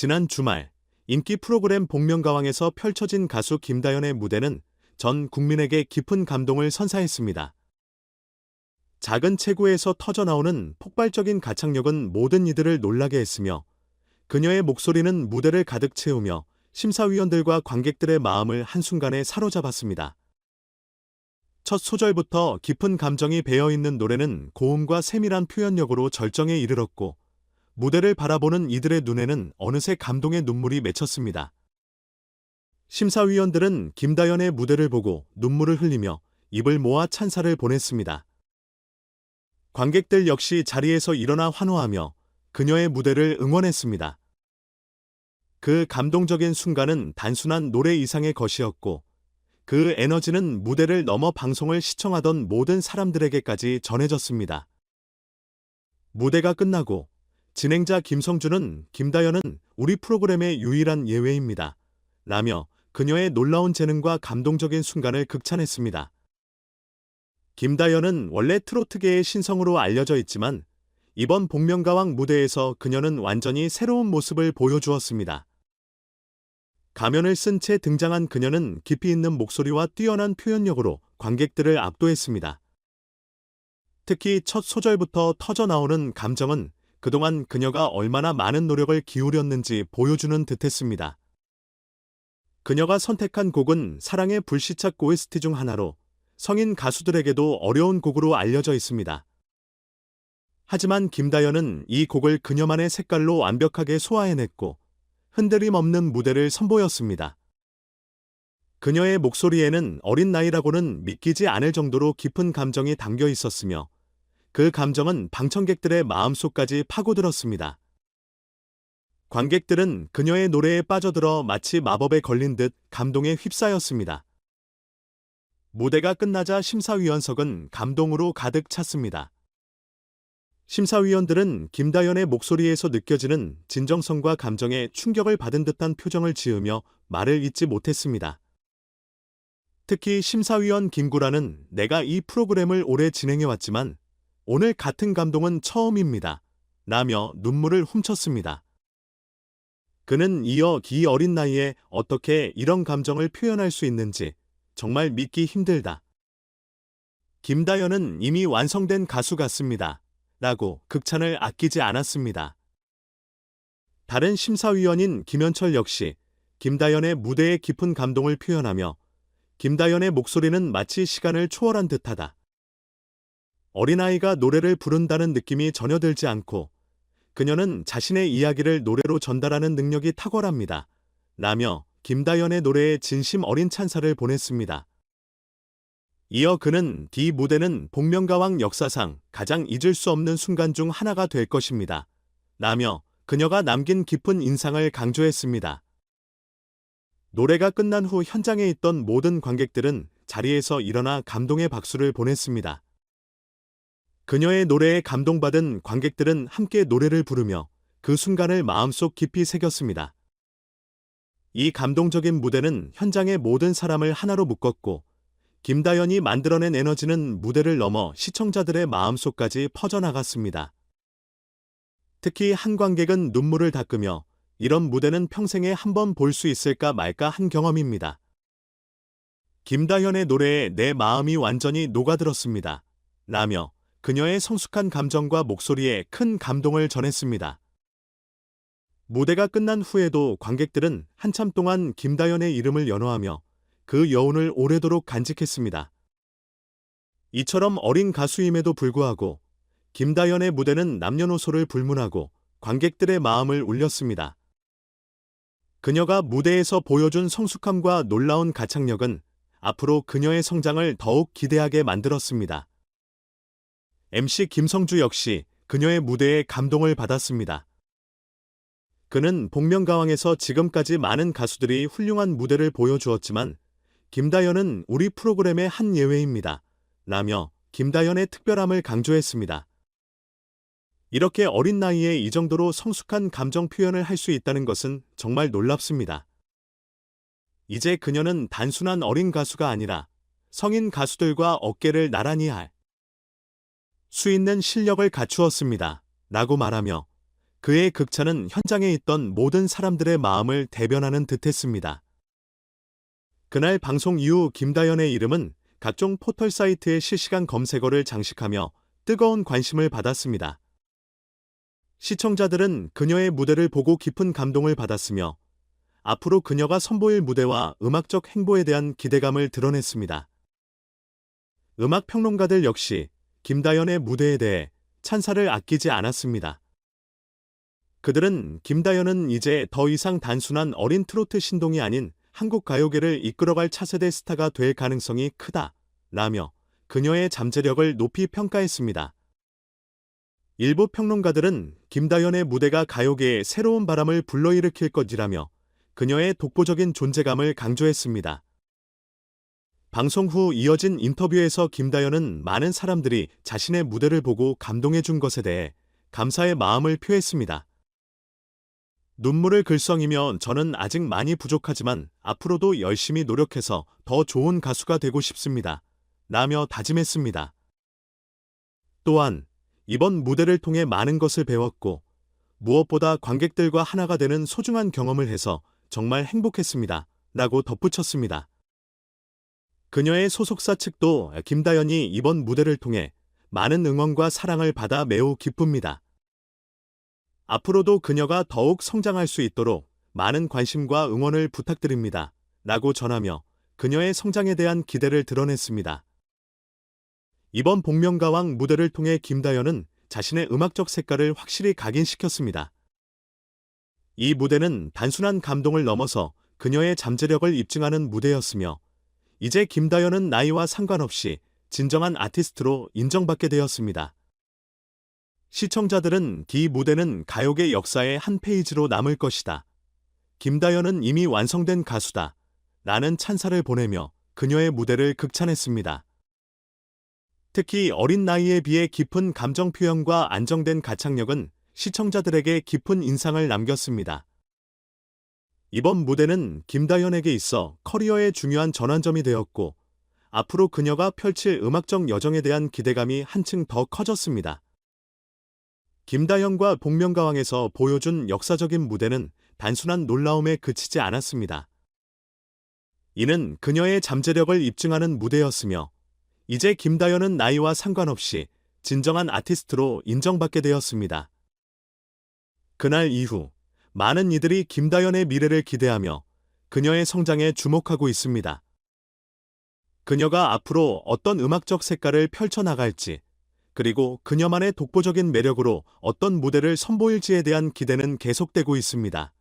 지난 주말 인기 프로그램 복면가왕에서 펼쳐진 가수 김다연의 무대는 전 국민에게 깊은 감동을 선사했습니다. 작은 체구에서 터져나오는 폭발적인 가창력은 모든 이들을 놀라게 했으며 그녀의 목소리는 무대를 가득 채우며 심사위원들과 관객들의 마음을 한순간에 사로잡았습니다. 첫 소절부터 깊은 감정이 배어 있는 노래는 고음과 세밀한 표현력으로 절정에 이르렀고 무대를 바라보는 이들의 눈에는 어느새 감동의 눈물이 맺혔습니다. 심사위원들은 김다연의 무대를 보고 눈물을 흘리며 입을 모아 찬사를 보냈습니다. 관객들 역시 자리에서 일어나 환호하며 그녀의 무대를 응원했습니다. 그 감동적인 순간은 단순한 노래 이상의 것이었고 그 에너지는 무대를 넘어 방송을 시청하던 모든 사람들에게까지 전해졌습니다. 무대가 끝나고 진행자 김성주는 김다연은 우리 프로그램의 유일한 예외입니다. 라며 그녀의 놀라운 재능과 감동적인 순간을 극찬했습니다. 김다연은 원래 트로트계의 신성으로 알려져 있지만 이번 복면가왕 무대에서 그녀는 완전히 새로운 모습을 보여주었습니다. 가면을 쓴 채 등장한 그녀는 깊이 있는 목소리와 뛰어난 표현력으로 관객들을 압도했습니다. 특히 첫 소절부터 터져 나오는 감정은 그동안 그녀가 얼마나 많은 노력을 기울였는지 보여주는 듯했습니다. 그녀가 선택한 곡은 사랑의 불시착 OST 중 하나로 성인 가수들에게도 어려운 곡으로 알려져 있습니다. 하지만 김다연은 이 곡을 그녀만의 색깔로 완벽하게 소화해냈고 흔들림 없는 무대를 선보였습니다. 그녀의 목소리에는 어린 나이라고는 믿기지 않을 정도로 깊은 감정이 담겨 있었으며 그 감정은 방청객들의 마음속까지 파고들었습니다. 관객들은 그녀의 노래에 빠져들어 마치 마법에 걸린 듯 감동에 휩싸였습니다. 무대가 끝나자 심사위원석은 감동으로 가득 찼습니다. 심사위원들은 김다연의 목소리에서 느껴지는 진정성과 감정에 충격을 받은 듯한 표정을 지으며 말을 잇지 못했습니다. 특히 심사위원 김구라는 내가 이 프로그램을 오래 진행해왔지만 오늘 같은 감동은 처음입니다. 라며 눈물을 훔쳤습니다. 그는 이어 기 어린 나이에 어떻게 이런 감정을 표현할 수 있는지 정말 믿기 힘들다. 김다연은 이미 완성된 가수 같습니다. 라고 극찬을 아끼지 않았습니다. 다른 심사위원인 김현철 역시 김다연의 무대의 깊은 감동을 표현하며 김다연의 목소리는 마치 시간을 초월한 듯하다. 어린아이가 노래를 부른다는 느낌이 전혀 들지 않고 그녀는 자신의 이야기를 노래로 전달하는 능력이 탁월합니다. 라며 김다연의 노래에 진심 어린 찬사를 보냈습니다. 이어 그는 뒤 무대는 복면가왕 역사상 가장 잊을 수 없는 순간 중 하나가 될 것입니다. 라며 그녀가 남긴 깊은 인상을 강조했습니다. 노래가 끝난 후 현장에 있던 모든 관객들은 자리에서 일어나 감동의 박수를 보냈습니다. 그녀의 노래에 감동받은 관객들은 함께 노래를 부르며 그 순간을 마음속 깊이 새겼습니다. 이 감동적인 무대는 현장의 모든 사람을 하나로 묶었고 김다연이 만들어낸 에너지는 무대를 넘어 시청자들의 마음속까지 퍼져나갔습니다. 특히 한 관객은 눈물을 닦으며 이런 무대는 평생에 한 번 볼 수 있을까 말까 한 경험입니다. 김다현의 노래에 내 마음이 완전히 녹아들었습니다. 라며 그녀의 성숙한 감정과 목소리에 큰 감동을 전했습니다. 무대가 끝난 후에도 관객들은 한참 동안 김다연의 이름을 연호하며 그 여운을 오래도록 간직했습니다. 이처럼 어린 가수임에도 불구하고 김다연의 무대는 남녀노소를 불문하고 관객들의 마음을 울렸습니다. 그녀가 무대에서 보여준 성숙함과 놀라운 가창력은 앞으로 그녀의 성장을 더욱 기대하게 만들었습니다. MC 김성주 역시 그녀의 무대에 감동을 받았습니다. 그는 복면가왕에서 지금까지 많은 가수들이 훌륭한 무대를 보여주었지만 김다연은 우리 프로그램의 한 예외입니다. 라며 김다연의 특별함을 강조했습니다. 이렇게 어린 나이에 이 정도로 성숙한 감정 표현을 할 수 있다는 것은 정말 놀랍습니다. 이제 그녀는 단순한 어린 가수가 아니라 성인 가수들과 어깨를 나란히 할 수 있는 실력을 갖추었습니다. 라고 말하며 그의 극찬은 현장에 있던 모든 사람들의 마음을 대변하는 듯했습니다. 그날 방송 이후 김다연의 이름은 각종 포털 사이트의 실시간 검색어를 장식하며 뜨거운 관심을 받았습니다. 시청자들은 그녀의 무대를 보고 깊은 감동을 받았으며 앞으로 그녀가 선보일 무대와 음악적 행보에 대한 기대감을 드러냈습니다. 음악 평론가들 역시 김다연의 무대에 대해 찬사를 아끼지 않았습니다. 그들은 김다연은 이제 더 이상 단순한 어린 트로트 신동이 아닌 한국 가요계를 이끌어갈 차세대 스타가 될 가능성이 크다. 라며 그녀의 잠재력을 높이 평가했습니다. 일부 평론가들은 김다연의 무대가 가요계에 새로운 바람을 불러일으킬 것이라며 그녀의 독보적인 존재감을 강조했습니다. 방송 후 이어진 인터뷰에서 김다연은 많은 사람들이 자신의 무대를 보고 감동해 준 것에 대해 감사의 마음을 표했습니다. 눈물을 글썽이며 저는 아직 많이 부족하지만 앞으로도 열심히 노력해서 더 좋은 가수가 되고 싶습니다. 라며 다짐했습니다. 또한 이번 무대를 통해 많은 것을 배웠고 무엇보다 관객들과 하나가 되는 소중한 경험을 해서 정말 행복했습니다. 라고 덧붙였습니다. 그녀의 소속사 측도 김다연이 이번 무대를 통해 많은 응원과 사랑을 받아 매우 기쁩니다. 앞으로도 그녀가 더욱 성장할 수 있도록 많은 관심과 응원을 부탁드립니다. 라고 전하며 그녀의 성장에 대한 기대를 드러냈습니다. 이번 복면가왕 무대를 통해 김다연은 자신의 음악적 색깔을 확실히 각인시켰습니다. 이 무대는 단순한 감동을 넘어서 그녀의 잠재력을 입증하는 무대였으며 이제 김다연은 나이와 상관없이 진정한 아티스트로 인정받게 되었습니다. 시청자들은 이 무대는 가요계 역사의 한 페이지로 남을 것이다. 김다연은 이미 완성된 가수다. 라는 찬사를 보내며 그녀의 무대를 극찬했습니다. 특히 어린 나이에 비해 깊은 감정 표현과 안정된 가창력은 시청자들에게 깊은 인상을 남겼습니다. 이번 무대는 김다연에게 있어 커리어의 중요한 전환점이 되었고 앞으로 그녀가 펼칠 음악적 여정에 대한 기대감이 한층 더 커졌습니다. 김다연과 복면가왕에서 보여준 역사적인 무대는 단순한 놀라움에 그치지 않았습니다. 이는 그녀의 잠재력을 입증하는 무대였으며 이제 김다연은 나이와 상관없이 진정한 아티스트로 인정받게 되었습니다. 그날 이후 많은 이들이 김다연의 미래를 기대하며 그녀의 성장에 주목하고 있습니다. 그녀가 앞으로 어떤 음악적 색깔을 펼쳐나갈지, 그리고 그녀만의 독보적인 매력으로 어떤 무대를 선보일지에 대한 기대는 계속되고 있습니다.